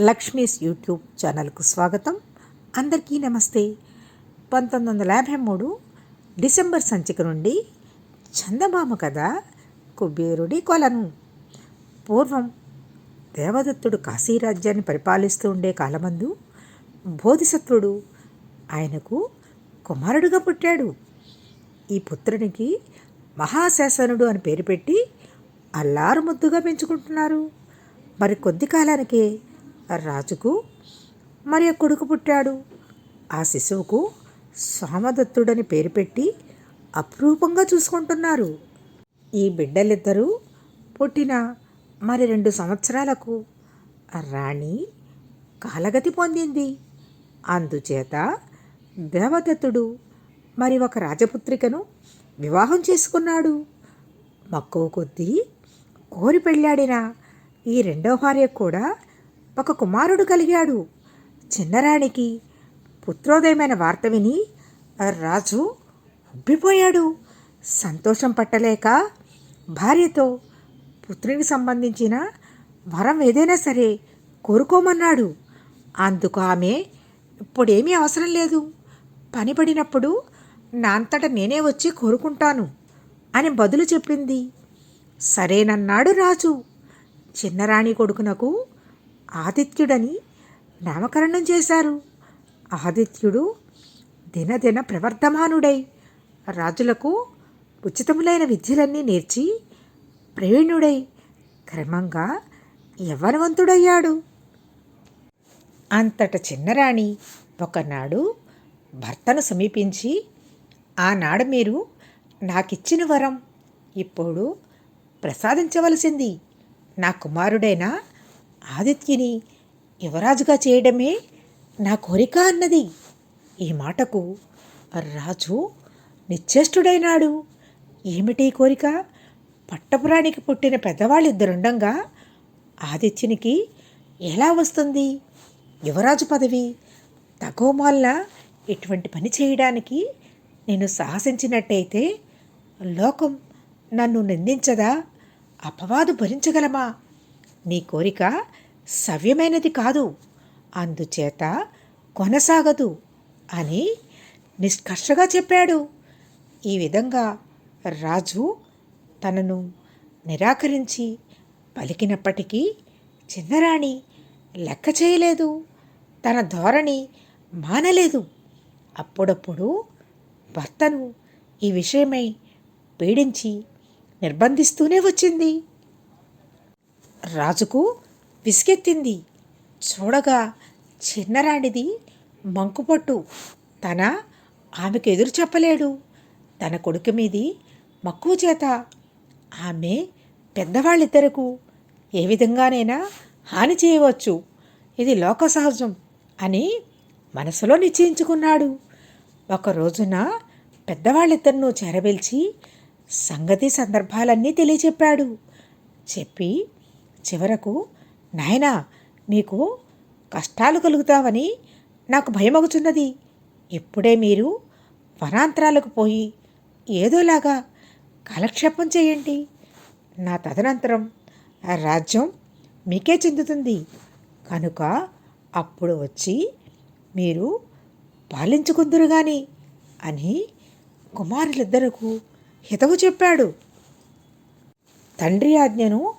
Lakshmi's YouTube ఛానల్కు స్వాగతం. అందరికీ నమస్తే. పంతొమ్మిది వందల యాభై మూడు డిసెంబర్ సంచిక నుండి చందమామ కథ కుబేరుడి కొలను. పూర్వం దేవదత్తుడు కాశీరాజ్యాన్ని పరిపాలిస్తూ ఉండే కాలమందు బోధిసత్వుడు ఆయనకు కుమారుడుగా పుట్టాడు. ఈ పుత్రునికి మహాశాసనుడు అని పేరు పెట్టి అల్లారు ముద్దుగా పెంచుకుంటున్నారు. మరి కొద్ది కాలానికే రాజుకు మరి కొడుకు పుట్టాడు. ఆ శిశువుకు సోమదత్తుడని పేరు పెట్టి అపురూపంగా చూసుకుంటున్నారు. ఈ బిడ్డలిద్దరూ పుట్టిన మరి రెండు సంవత్సరాలకు రాణి కాలగతి పొందింది. అందుచేత దేవదత్తుడు మరి ఒక రాజపుత్రికను వివాహం చేసుకున్నాడు. మక్కువ కొద్దీ కోరి పెళ్ళాడిన ఈ రెండో భార్య కూడా ఒక కుమారుడు కలిగాడు. చిన్నరాణికి పుత్రోదయమైన వార్త విని రాజు ఉబ్బిపోయాడు. సంతోషం పట్టలేక భార్యతో పుత్రునికి సంబంధించిన వరం ఏదైనా సరే కోరుకోమన్నాడు. అందుకు ఆమె ఇప్పుడేమీ అవసరం లేదు. పని పడినప్పుడు నా అంతట నేనే వచ్చి కోరుకుంటాను అని బదులు చెప్పింది. సరేనన్నాడు రాజు. చిన్నరాణి కొడుకునకు ఆదిత్యుడని నామకరణం చేశారు. ఆదిత్యుడు దినదిన ప్రవర్ధమానుడై రాజులకు ఉచితములైన విద్యలన్నీ నేర్చి ప్రవీణుడై క్రమంగా యవ్వనవంతుడయ్యాడు. అంతట చిన్నరాణి ఒకనాడు భర్తను సమీపించి ఆనాడు మీరు నాకిచ్చిన వరం ఇప్పుడు ప్రసాదించవలసింది నా కుమారుడైన ఆదిత్యని యువరాజుగా చేయడమే నా కోరిక అన్నది. ఈ మాటకు రాజు నిశ్చేష్టుడైనాడు. ఏమిటి కోరిక? పట్టపురానికి పుట్టిన పెద్దవాళ్ళిద్దరుండగా ఆదిత్యునికి ఎలా వస్తుంది? యువరాజు పదవి తగోమాల్న ఇటువంటి పని చేయడానికి నేను సాహసించినట్టయితే లోకం నన్ను నిందించదా? అపవాదు భరించగలమా? నీ కోరిక సవ్యమైనది కాదు. అందుచేత కొనసాగదు అని నిష్కర్షగా చెప్పాడు. ఈ విధంగా రాజు తనను నిరాకరించి పలికినప్పటికీ చిన్నరాణి లెక్క చేయలేదు. తన ధోరణి మానలేదు. అప్పుడప్పుడు భర్తను ఈ విషయమై పీడించి నిర్బంధిస్తూనే వచ్చింది. రాజుకు విసుగెత్తింది. చూడగా చిన్నరాణిది మంకుపట్టు. తన ఆమెకు ఎదురు చెప్పలేడు. తన కొడుకు మీది మక్కువ చేత. ఆమె పెద్దవాళ్ళిద్దరకు ఏ విధంగానైనా హాని చేయవచ్చు. ఇది లోక సహజం అని మనసులో నిశ్చయించుకున్నాడు. ఒక రోజున పెద్దవాళ్ళిద్దరినూ చేరబెల్చి సంగతి సందర్భాలన్నీ తెలియచెప్పాడు. చెప్పి చివరకు నాయనా మీకు కష్టాలు కలుగుతావని నాకు భయమగుచున్నది. ఇప్పుడే మీరు వనాంతరాలకు పోయి ఏదోలాగా కాలక్షేపం చేయండి. నా తదనంతరం ఆ రాజ్యం మీకే చెందుతుంది. కనుక అప్పుడు వచ్చి మీరు పాలించుకుందురు గాని అని కుమారులిద్దరకు హితవు చెప్పాడు. తండ్రి ఆజ్ఞను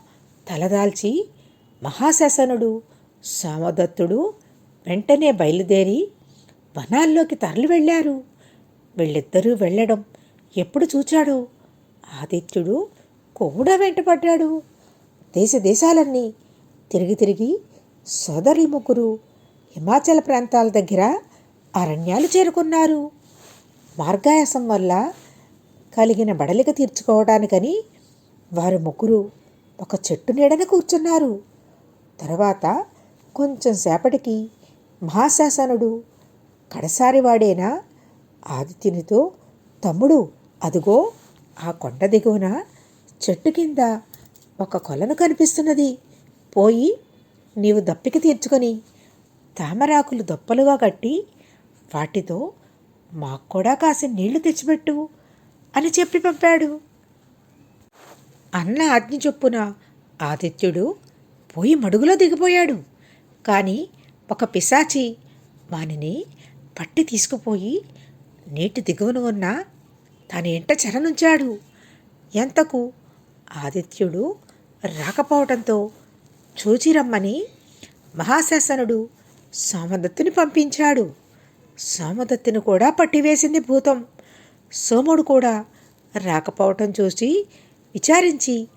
తలదాల్చి మహాశాసనుడు సోమదత్తుడు వెంటనే బయలుదేరి వనాల్లోకి తరలి వెళ్ళారు. వీళ్ళిద్దరూ వెళ్ళడం ఎప్పుడు చూచాడో? ఆదిత్యుడు కూడా వెంటపడ్డాడు. దేశ దేశాలన్నీ తిరిగి తిరిగి సోదరులు ముగ్గురు హిమాచల ప్రాంతాల దగ్గర అరణ్యాలు చేరుకున్నారు. మార్గాయాసం వల్ల కలిగిన బడలిక తీర్చుకోవడానికని వారు ముగ్గురు ఒక చెట్టు నీడన కూర్చున్నారు. తర్వాత కొంచెం సేపటికి మహాశాసనుడు కడసారి వాడేనా ఆదిత్యునితో తమ్ముడు అదిగో ఆ కొండ దిగువన చెట్టు కింద ఒక కొలను కనిపిస్తున్నది. పోయి నీవు దప్పిక తీర్చుకొని తామరాకులు దొప్పలుగా కట్టి వాటితో మాకు కూడా కాసిన నీళ్ళు తెచ్చిపెట్టు అని చెప్పి పంపాడు. అన్న ఆజ్ఞ చొప్పున ఆదిత్యుడు పోయి మడుగులో దిగిపోయాడు. కానీ ఒక పిశాచి వానిని పట్టి తీసుకుపోయి నీటి దిగువన ఉన్న తన ఇంట చెరనుంచాడు. ఎంతకు ఆదిత్యుడు రాకపోవడంతో చూచిరమ్మని మహాశాసనుడు సోమదత్తుని పంపించాడు. సోమదత్తుని కూడా పట్టివేసింది భూతం. సోముడు కూడా రాకపోవటం చూసి విచారించి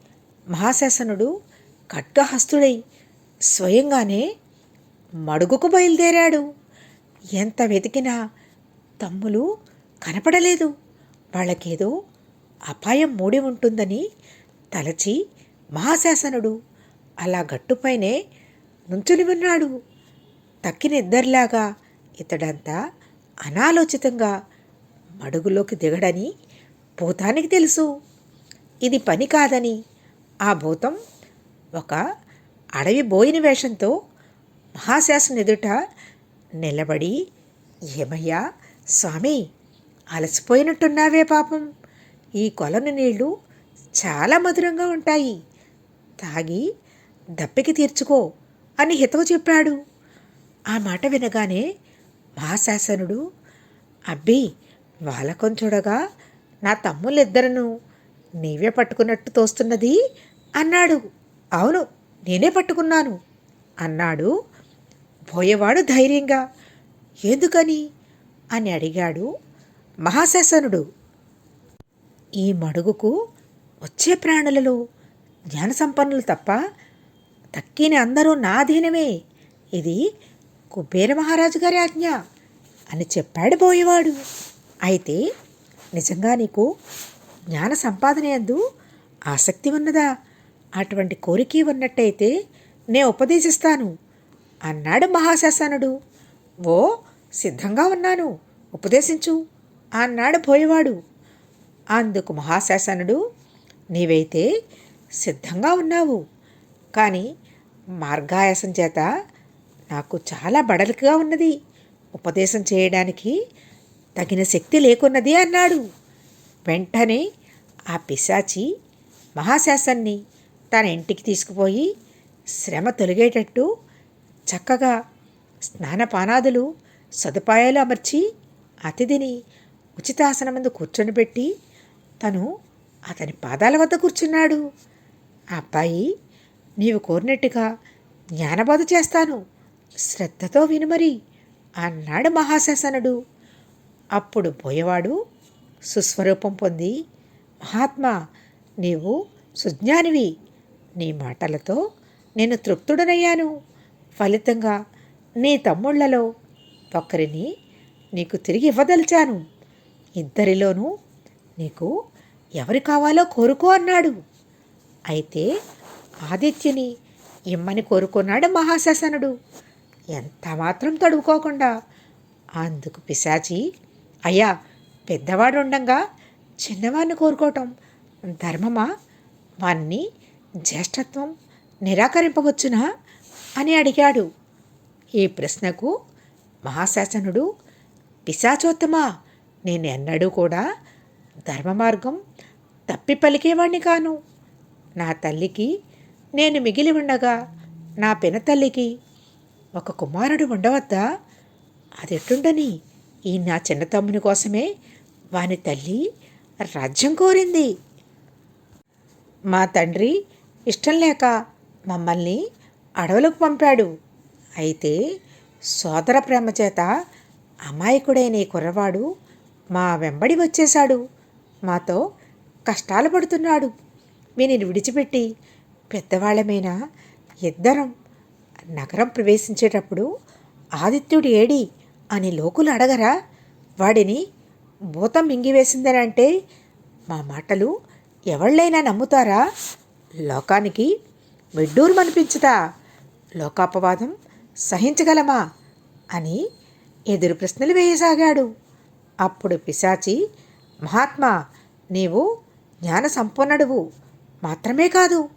మహాశాసనుడు ఖడ్గహస్తుడై స్వయంగానే మడుగుకు బయలుదేరాడు. ఎంత వెతికినా తమ్ములు కనపడలేదు. వాళ్ళకేదో అపాయం మూడి ఉంటుందని తలచి మహాశాసనుడు అలా గట్టుపైనే నుంచుని ఉన్నాడు. తక్కిన ఇద్దరిలాగా ఇతడంతా అనాలోచితంగా మడుగులోకి దిగడని భూతానికి తెలుసు. ఇది పని కాదని. ఆ భూతం ఒక అడవి బోయిన వేషంతో మహాశాసన ఎదుట నిలబడి ఏమయ్యా స్వామి అలసిపోయినట్టున్నావే పాపం. ఈ కొలను నీళ్ళు చాలా మధురంగా ఉంటాయి. తాగి దప్పికి తీర్చుకో అని హితవు చెప్పాడు. ఆ మాట వినగానే మహాశాసనుడు అబ్బి వాలకం చూడగా నా తమ్ముళ్ళిద్దరను నీవే పట్టుకున్నట్టు తోస్తున్నది? అన్నాడు. అవును నేనే పట్టుకున్నాను. అన్నాడు. పోయేవాడు ధైర్యంగా. ఎందుకని? అని అడిగాడు మహాశాసనుడు. ఈ మడుగుకు వచ్చే ప్రాణులలో జ్ఞానసంపన్నులు తప్ప తక్కిన అందరూ నా అధీనమే ఇది కుబేర మహారాజు గారి ఆజ్ఞ అని చెప్పాడు పోయేవాడు. అయితే నిజంగా నీకు జ్ఞాన సంపాదన యందు ఆసక్తి ఉన్నదా అటువంటి కోరిక ఉన్నట్టయితే నే ఉపదేశిస్తాను అన్నాడు మహాశాసనుడు. ఓ సిద్ధంగా ఉన్నాను ఉపదేశించు అన్నాడు పోయేవాడు అందుకు మహాశాసనుడు నీవైతే సిద్ధంగా ఉన్నావు కానీ మార్గాయాసం చేత నాకు చాలా బడలికగా ఉన్నది ఉపదేశం చేయడానికి తగిన శక్తి లేకున్నది అన్నాడు. వెంటనే ఆ పిశాచి మహాశాసన్ని తన ఇంటికి తీసుకుపోయి శ్రమ తొలగేటట్టు చక్కగా స్నానపానాదులు సదుపాయాలు అమర్చి అతిథిని ఉచితాసనమందు కూర్చొని కూర్చొనిపెట్టి తను అతని పాదాల వద్ద కూర్చున్నాడు. ఆ అబ్బాయి నీవు కోరినట్టుగా జ్ఞానబోధ చేస్తాను. శ్రద్ధతో వినుమరి అన్నాడు మహాశాసనుడు. అప్పుడు పోయేవాడు సుస్వరూపం పొంది మహాత్మా నీవు సుజ్ఞానివి. నీ మాటలతో నేను తృప్తుడనయ్యాను. ఫలితంగా నీ తమ్ముళ్ళలో ఒకరిని నీకు తిరిగి ఇవ్వదలిచాను. ఇద్దరిలోనూ నీకు ఎవరు కావాలో కోరుకో అన్నాడు. అయితే ఆదిత్యుని ఇమ్మని కోరుకున్నాడు మహాశాసనుడు. ఎంత మాత్రం తడువుకోకుండా అందుకు పిశాచి అయ్యా పెద్దవాడు ఉండంగా చిన్నవాడిని కోరుకోవటం ధర్మమా? వాణ్ణి జ్యేష్ఠత్వం నిరాకరింపవచ్చునా? అని అడిగాడు. ఈ ప్రశ్నకు మహాశాసనుడు పిశాచోత్తమా? నేను ఎన్నడూ కూడా ధర్మ మార్గం తప్పి పలికేవాణ్ణి కాను. నా తల్లికి నేను మిగిలి ఉండగా నా పినతల్లికి ఒక కుమారుడు ఉండవద్దా? అదెట్టుండని ఈ నా చిన్న తమ్ముని కోసమే వాని తల్లి రాజ్యం కోరింది. మా తండ్రి ఇష్టం లేక మమ్మల్ని అడవులకు పంపాడు. అయితే సోదర ప్రేమ చేత అమాయకుడైన ఈ కుర్రవాడు మా వెంబడి వచ్చేశాడు. మాతో కష్టాలు పడుతున్నాడు. వీనిని విడిచిపెట్టి పెద్దవాళ్ళమైన ఇద్దరం నగరం ప్రవేశించేటప్పుడు ఆదిత్యుడు ఏడి అని లోకులు అడగరా? వాడిని భూతం మింగివేసిందనంటే మా మాటలు ఎవళ్ళైనా నమ్ముతారా? లోకానికి మెడ్డూరు అనిపించుతా లోకాపవాదం సహించగలమా? అని ఎదురు ప్రశ్నలు వేయసాగాడు. అప్పుడు పిశాచి మహాత్మా నీవు జ్ఞాన సంపన్నుడువు మాత్రమే కాదు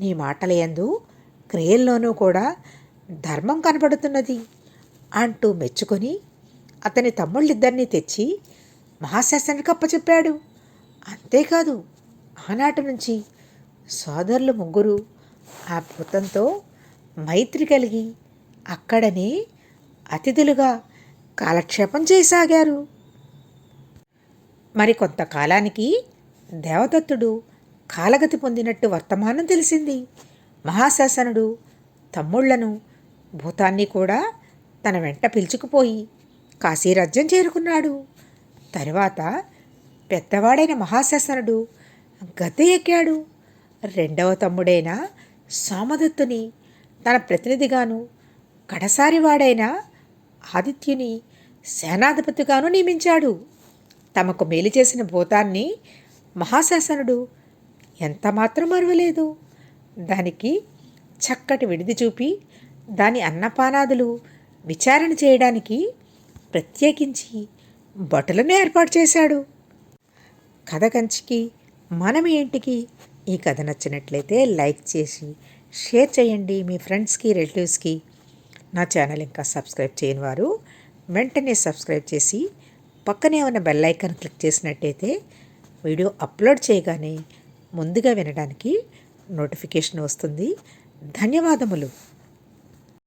నీ మాటలయందు క్రియల్లోనూ కూడా ధర్మం కనపడుతున్నది అంటూ మెచ్చుకొని అతని తమ్ముళ్ళిద్దరినీ తెచ్చి మహాశాస్త్రానికి అప్పచెప్పాడు. అంతేకాదు ఆనాటి నుంచి సోదరులు ముగ్గురు ఆ భూతంతో మైత్రి కలిగి అక్కడనే అతిథులుగా కాలక్షేపం చేయసాగారు. మరి కొంతకాలానికి దేవదత్తుడు కాలగతి పొందినట్టు వర్తమానం తెలిసింది. మహాశాసనుడు తమ్ముళ్ళను భూతాన్ని కూడా తన వెంట పిలుచుకుపోయి కాశీరాజ్యం చేరుకున్నాడు. తరువాత పెద్దవాడైన మహాశాసనుడు గద్దె ఎక్కాడు. రెండవ తమ్ముడైన సోమదత్తుని తన ప్రతినిధిగాను కడసారి వాడైన ఆదిత్యుని సేనాధిపతిగాను నియమించాడు. తమకు మేలు చేసిన భూతాన్ని మహాశాసనుడు ఎంతమాత్రం మరువలేదు. దానికి చక్కటి విడిది చూపి దాని అన్నపానాదులు విచారణ చేయడానికి ప్రత్యేకించి బట్టలను ఏర్పాటు చేశాడు. కథ కంచికి మనం ఏంటికి ఈ కథ నచ్చినట్లయితే లైక్ చేసి షేర్ చేయండి మీ ఫ్రెండ్స్కి రిలేటివ్స్కి. నా ఛానల్ ఇంకా సబ్స్క్రైబ్ చేయని వారు వెంటనే సబ్స్క్రైబ్ చేసి పక్కనే ఉన్న బెల్ ఐకాన్ క్లిక్ చేసినట్టయితే వీడియో అప్లోడ్ చేయగానే ముందుగా వినడానికి నోటిఫికేషన్ వస్తుంది. ధన్యవాదములు.